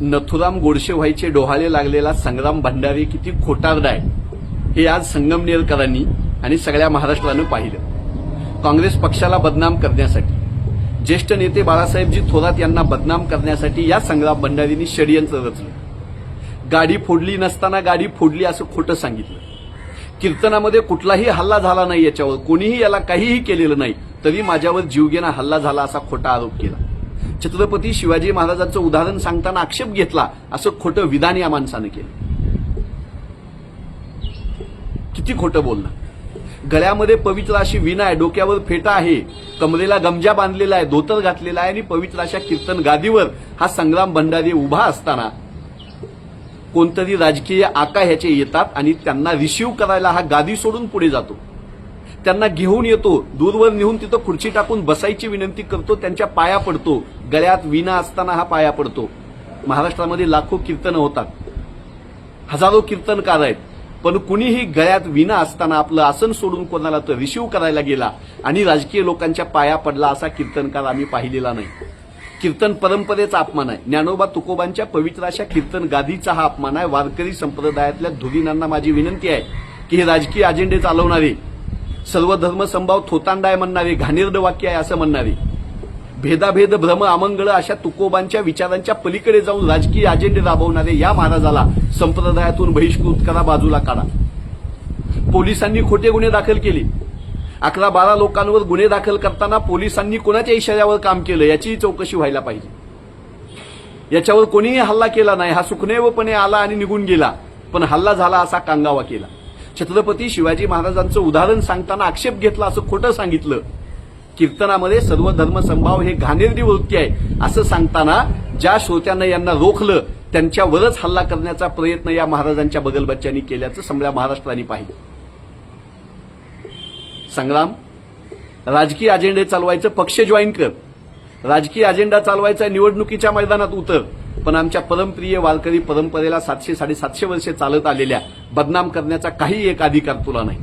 नथुराम गोडशे व्हायचे डोहाळे लागलेला संग्राम भंडारी किती खोटारडा आहे. हे आज संगमनेरकरांनी आणि सगळ्या महाराष्ट्रानं पाहिलं. काँग्रेस पक्षाला बदनाम करण्यासाठी ज्येष्ठ नेते बाळासाहेबजी थोरात यांना बदनाम करण्यासाठी या संग्राम भंडारींनी षडयंत्र रचलं. गाडी फोडली नसताना गाडी फोडली असं खोटं सांगितलं. कीर्तनामध्ये कुठलाही हल्ला झाला नाही याच्यावर कोणीही याला काहीही केलेलं नाही तरी माझ्यावर जीवघेणा हल्ला झाला असा खोटा आरोप केला. छत्रपती शिवाजी महाराजांचं उदाहरण सांगताना आक्षेप घेतला असं खोटं विधान या माणसानं केलं. किती खोटं बोलणं. गळ्यामध्ये पवित्र अशी विणा आहे डोक्यावर फेटा आहे कमरेला गमजा बांधलेला आहे धोतर घातलेला आहे आणि पवित्र अशा कीर्तन गादीवर हा संग्राम भंडारी उभा असताना कोणतरी राजकीय आका ह्याचे येतात आणि त्यांना रिसिव्ह करायला हा गादी सोडून पुढे जातो. त्यांना घेऊन येतो. दूरवर नेऊन तिथं खुर्ची टाकून बसायची विनंती करतो. त्यांच्या पाया पडतो. गळ्यात विना असताना हा पाया पडतो. महाराष्ट्रामध्ये लाखो कीर्तन होतात. हजारो कीर्तनकार आहेत. पण कुणीही गळ्यात विना असताना आपलं आसन सोडून कोणाला तर रिसिव्ह करायला गेला आणि राजकीय लोकांच्या पाया पडला असा कीर्तनकार आम्ही पाहिलेला नाही. कीर्तन परंपरेचा अपमान आहे. ज्ञानोबा तुकोबांच्या पवित्र अशा कीर्तन गादीचा हा अपमान आहे. वारकरी संप्रदायातल्या धुरीणांना माझी विनंती आहे की हे राजकीय अजेंडे चालवणारे सर्व धर्मसंभाव थोतांडा आहे म्हणणारे घाणेरड वाक्य आहे असं म्हणणारी भेदाभेद भ्रम अमंगळ अशा तुकोबांच्या विचारांच्या पलीकडे जाऊन राजकीय अजेंडे राबवणारे या महाराजाला संप्रदायातून बहिष्कृत करा बाजूला काढा. पोलिसांनी खोटे गुन्हे दाखल केले. अकरा बारा लोकांवर गुन्हे दाखल करताना पोलिसांनी कोणाच्या इशाऱ्यावर काम केलं याचीही चौकशी व्हायला पाहिजे. याच्यावर कोणीही हल्ला केला नाही हा सुखनेवपणे आला आणि निघून गेला पण हल्ला झाला असा कांगावा केला. छत्रपती शिवाजी महाराजांचं उदाहरण सांगताना आक्षेप घेतला असं खोटं सांगितलं. कीर्तनामध्ये सर्व धर्मसंभाव हे घाणेरडी वृत्ती आहे असं सांगताना ज्या श्रोत्यांना यांना रोखलं त्यांच्यावरच हल्ला करण्याचा प्रयत्न या महाराजांच्या बगलबच्च्यांनी केल्याचं समजा महाराष्ट्राने पाहिलं. संग्राम राजकीय अजेंडे चालवायचं पक्ष जॉईन कर. राजकीय अजेंडा चालवायचा निवडणुकीच्या मैदानात उतर. पण आमच्या परमप्रिय वारकरी परंपरेला सातशे साडेसातशे वर्षे चालत आलेल्या बदनाम करण्याचा काही एक अधिकार तुला नाही.